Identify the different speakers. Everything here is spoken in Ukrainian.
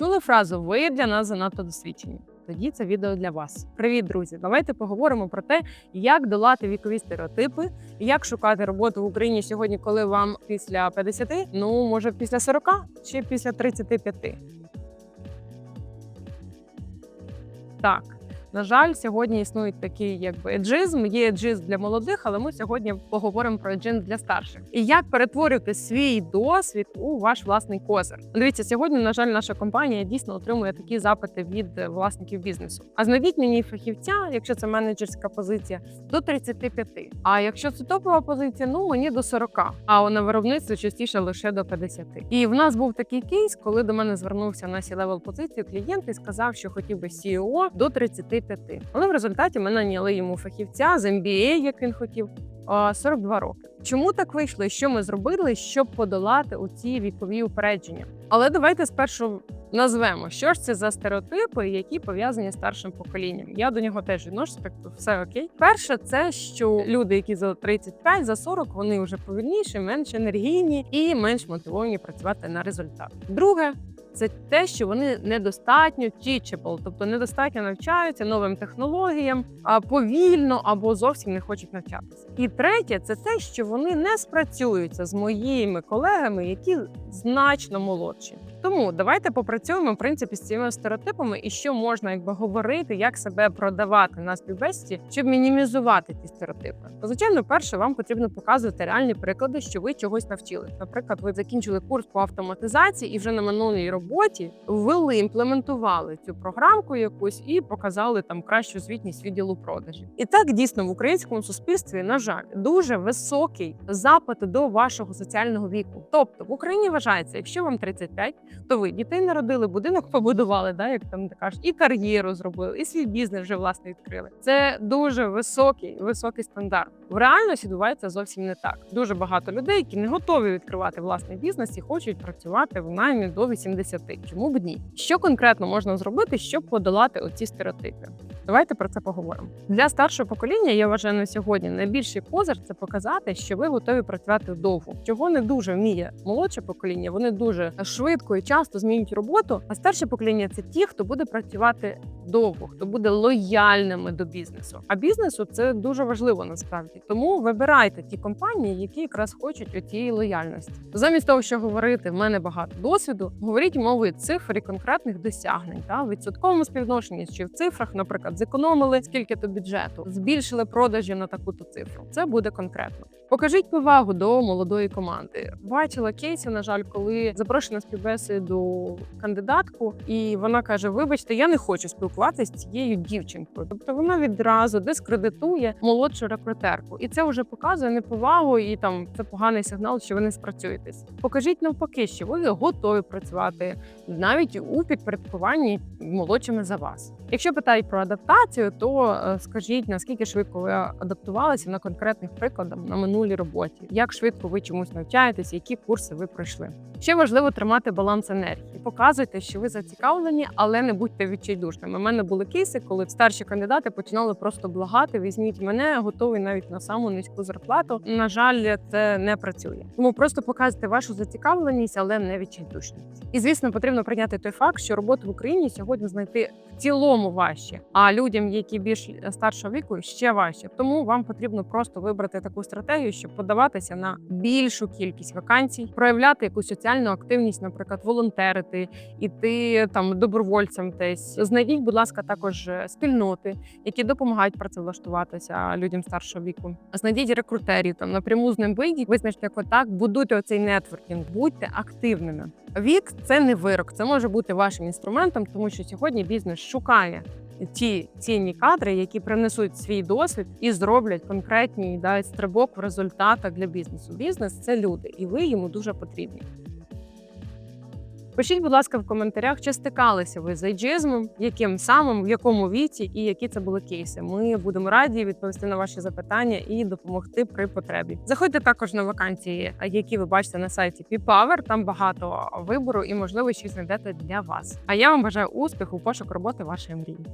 Speaker 1: Чули фразу Ви для нас занадто досвідчені. Тоді це відео для вас. Привіт, друзі! Давайте поговоримо про те, як долати вікові стереотипи, як шукати роботу в Україні сьогодні, коли вам після 50, ну може після 40 чи після 35. Так. На жаль, сьогодні існують такі, якби еджизм. Є еджизм для молодих, але ми сьогодні поговоримо про еджизм для старших. І як перетворювати свій досвід у ваш власний козир. Дивіться, сьогодні, на жаль, наша компанія дійсно отримує такі запити від е, власників бізнесу. А знайдіть мені фахівця, якщо це менеджерська позиція, до 35. А якщо це топова позиція, ну мені до 40. А на виробництві частіше лише до 50. І в нас був такий кейс, коли до мене звернувся на сі левел позицію клієнт і сказав, що хотів би CEO до 35. Але в результаті ми наняли йому фахівця з MBA, як він хотів. 42 роки. Чому так вийшло? І що ми зробили, щоб подолати оці вікові упередження? Але давайте спершу назвемо, що ж це за стереотипи, які пов'язані з старшим поколінням. Я до нього теж то все окей. Перше, це що люди, які за 35, за 40, вони вже повільніші, менш енергійні і менш мотивовані працювати на результат. Друге. Це те, що вони недостатньо teachable, тобто недостатньо навчаються новим технологіям, а повільно або зовсім не хочуть навчатися. І третє, це те, що вони не спрацюються з моїми колегами, які значно молодші. Тому давайте попрацюємо в принципі з цими стереотипами і що можна якби говорити, як себе продавати на співбесіді, щоб мінімізувати ті стереотипи. Звичайно, перше вам потрібно показувати реальні приклади, що ви чогось навчились. Наприклад, ви закінчили курс по автоматизації і вже на минулій роботі ввели, імплементували цю програмку якусь і показали там кращу звітність відділу продажів. І так дійсно в українському суспільстві, на жаль, дуже високий запит до вашого соціального віку. Тобто в Україні вважається, якщо вам 35, то ви дітей народили, будинок побудували, да, як там ти кажеш, і кар'єру зробили, і свій бізнес вже власне відкрили. Це дуже високий, високий стандарт. В реальності відбувається зовсім не так. Дуже багато людей, які не готові відкривати власний бізнес і хочуть працювати в наймі до 80. Чому б ні? Що конкретно можна зробити, щоб подолати оці стереотипи? Давайте про це поговоримо. Для старшого покоління я вважаю на сьогодні найбільший козир це показати, що ви готові працювати довго. Чого не дуже вміє молодше покоління. Вони дуже швидко і часто змінюють роботу. А старше покоління це ті, хто буде працювати довго, хто буде лояльними до бізнесу. А бізнесу це дуже важливо насправді. Тому вибирайте ті компанії, які якраз хочуть отієї лояльності. Замість того, що говорити в мене багато досвіду, говоріть мовою цифр і конкретних досягнень та відсотковому співвідношенні, чи в цифрах, наприклад, зекономили скільки то бюджету, збільшили продажі на таку-то цифру. Це буде конкретно. Покажіть повагу до молодої команди. Бачила кейси, на жаль, коли запрошена співбесіду кандидатку, і вона каже: Вибачте, я не хочу спілкуватися з цією дівчинкою. Тобто вона відразу дискредитує молодшу рекрутерку, і це вже показує неповагу, і там це поганий сигнал, що ви не спрацюєтесь. Покажіть навпаки, що ви готові працювати навіть у підпорядкуванні молодшими за вас. Якщо питають про адаптацію, то е, скажіть наскільки швидко ви адаптувалися на конкретних прикладах на минулій роботі, як швидко ви чомусь навчаєтесь, які курси ви пройшли. Ще важливо тримати баланс енергії. Показуйте, що ви зацікавлені, але не будьте відчайдушними. У мене були кейси, коли старші кандидати починали просто благати: візьміть мене, готовий навіть на саму низьку зарплату. На жаль, це не працює. Тому просто показуйте вашу зацікавленість, але не відчайдушність. І звісно, потрібно прийняти той факт, що роботу в Україні сьогодні знайти в цілому важче, а людям, які більш старшого віку, ще важче. Тому вам потрібно просто вибрати таку стратегію, щоб подаватися на більшу кількість вакансій, проявляти якусь соціальну активність, наприклад, волонтерити, іти там добровольцям. Десь знайдіть, будь ласка, також е, спільноти, які допомагають працевлаштуватися людям старшого віку. Знайдіть рекрутерів там напряму з ним вийдіть, визначте контакт, будуйте оцей нетворкінг, будьте активними. Вік це не вирок, це може бути вашим інструментом, тому що сьогодні бізнес шукає ті цінні кадри, які принесуть свій досвід і зроблять конкретні дають стрибок в результатах для бізнесу. Бізнес це люди, і ви йому дуже потрібні. Пишіть, будь ласка, в коментарях, чи стикалися ви з айджизмом, яким самим, в якому віці і які це були кейси. Ми будемо раді відповісти на ваші запитання і допомогти при потребі. Заходьте також на вакансії, які ви бачите на сайті P-Power. Там багато вибору і можливо щось знайдете для вас. А я вам бажаю успіху пошук роботи вашої мрії.